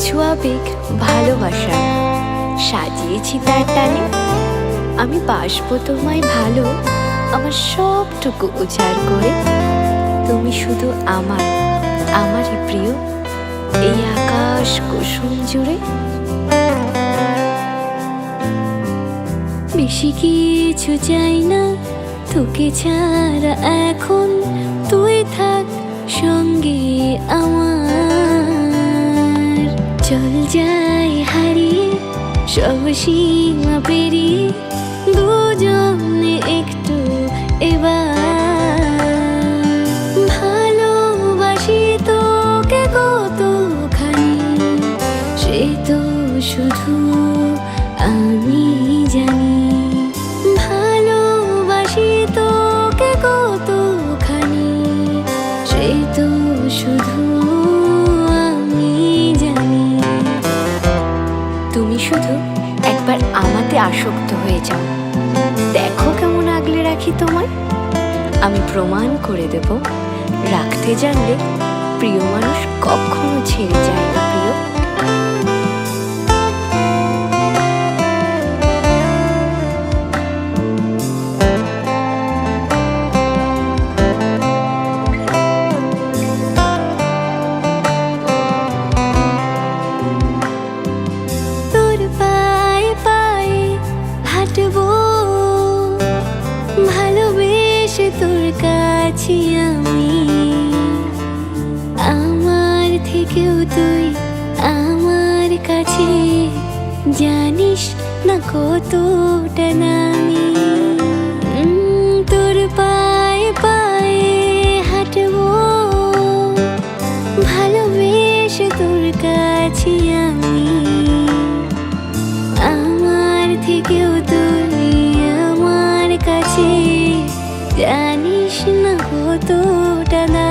কিছু আবেগ, ভালোবাসা। সাজিয়েছি তার টানে। আমি বাসবো তোমায় ভালো, আমার সবটুকু উজাড় করে। তুমি শুধু আমার, আমারই প্রিয়, এই আকাশ কুসুম জুড়ে। বেশি কিছু চাই না, তোকে ছাড়া এখন তুই থাক। চল যাই হারিয়ে সব সীমা পেরিয়ে দুজনে একটু এবার। ভালোবাসি তোকে কতখানি, সে তো শুধু আমি জানি। আসক্ত হয়ে যাও। দেখো কেমন আগলে রাখি তোমায়। আমি প্রমাণ করে দেব। রাখতে জানলে প্রিয় মানুষ কখনো জানিস না কতটা নামি তোর পায়ে পায়ে হাঁটবো। ভালোবেসে তোর কাছে আমি। আমার থেকেও তুই আমার কাছে। জানিস না কতটা দামি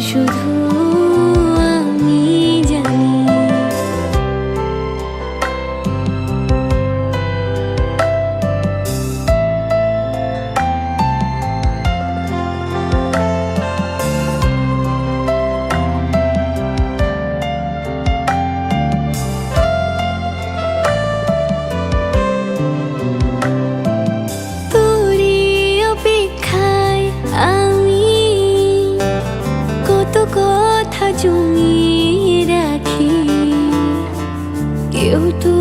শুধু জমিয়ে রাখি। কেউ তো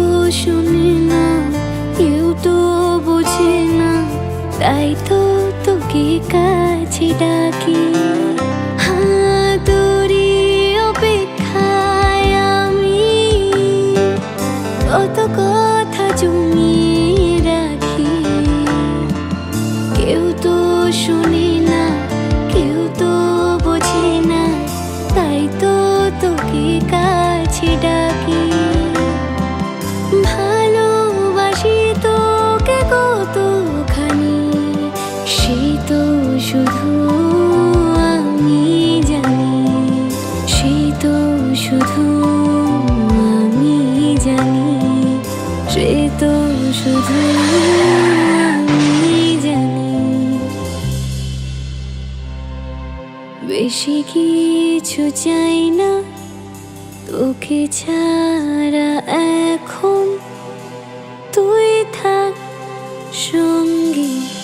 তো তোকে কাছে ডাকি। ভালোবাসি তোকে কতখানি, সে শুধু আমি জানি। সে শুধু আমি জানি, সে তো শুধু বেশি কিছু চাই না। তোকে ছাড়া এখন তুই থাক সঙ্গী।